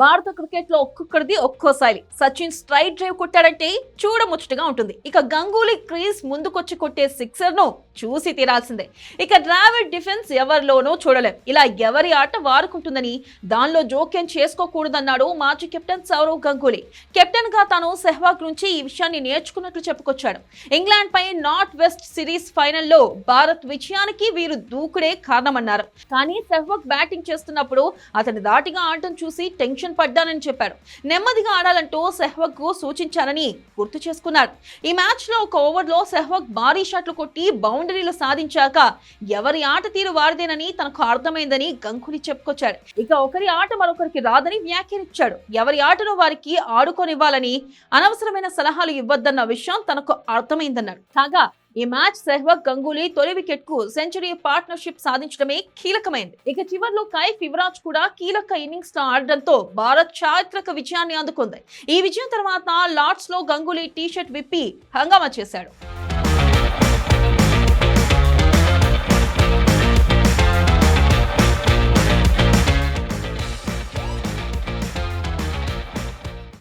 భారత క్రికెట్లో ఒక్కొక్కరిది ఒక్కోసారి సచిన్ స్ట్రైట్ డ్రైవ్ కొట్టాడంటే చూడముచ్చటగా ఉంటుంది. ఇక గంగూలీ క్రీజ్ ముందుకొచ్చి కొట్టే సిక్సర్ను చూసి తీరాల్సిందే. ఇక డ్రావిడ్ డిఫెన్స్ ఎవరిలోనో చూడలేం. ఇలా ఎవరి ఆట వారుకుంటుందని దానిలో జోక్యం చేసుకోకూడదన్నాడు మాజీ కెప్టెన్ సౌరవ్ గంగూలీ. కెప్టెన్గా తాను సెహ్వాగ్ నుంచి ఈ విషయాన్ని నేర్చుకున్నట్లు చెప్పుకొచ్చాడు. ఇంగ్లాండ్ పై నార్త్ వెస్ట్ సిరీస్ ఫైనల్లో భారత్ విజయానికి వీరు దూకుడే కారణమన్నారు. కానీ సెహ్వాగ్ బ్యాటింగ్ చేస్తున్నప్పుడు అతని దాటిగా ఆడటం చూసి టెన్షన్ పడ్డానని చెప్పాడు నెమ్మదిగా ఆడాలంటూ సెహ్వాగ్కు సూచించానని గుర్తు చేసుకున్నాడు ఈ మ్యాచ్లో ఒక ఓవర్లో సెహ్వాగ్ భారీ షాట్లు కొట్టి బౌండరీలు సాధించాక ఎవరి ఆట తీరు వారిదేనని తనకు అర్థమైందని గంగులీ చెప్పుకొచ్చాడు. ఇక ఒకరి ఆట మరొకరికి రాదని వ్యాఖ్యానించాడు ఎవరి ఆటను వారికి ఆడుకోనివ్వాలని అనవసరమైన సలహాలు ఇవ్వద్దన్న విషయం తనకు అర్థమైందన్నాడు. కాగా ఈ మ్యాచ్ సెహ్వాగ్ గంగూలీ తొలి వికెట్కు సెంచరీ పార్ట్నర్షిప్ సాధించడమే కీలకమైంది. ఇక చివరిలో కైఫ్ యువరాజ్ కూడా కీలక ఇన్నింగ్స్తో ఆడడంతో భారత్ చారిత్రక విజయాన్ని అందుకుంది. ఈ విజయం తర్వాత లార్డ్స్లో గంగూలీ టీషర్ట్ విప్పి హంగామా చేశాడు.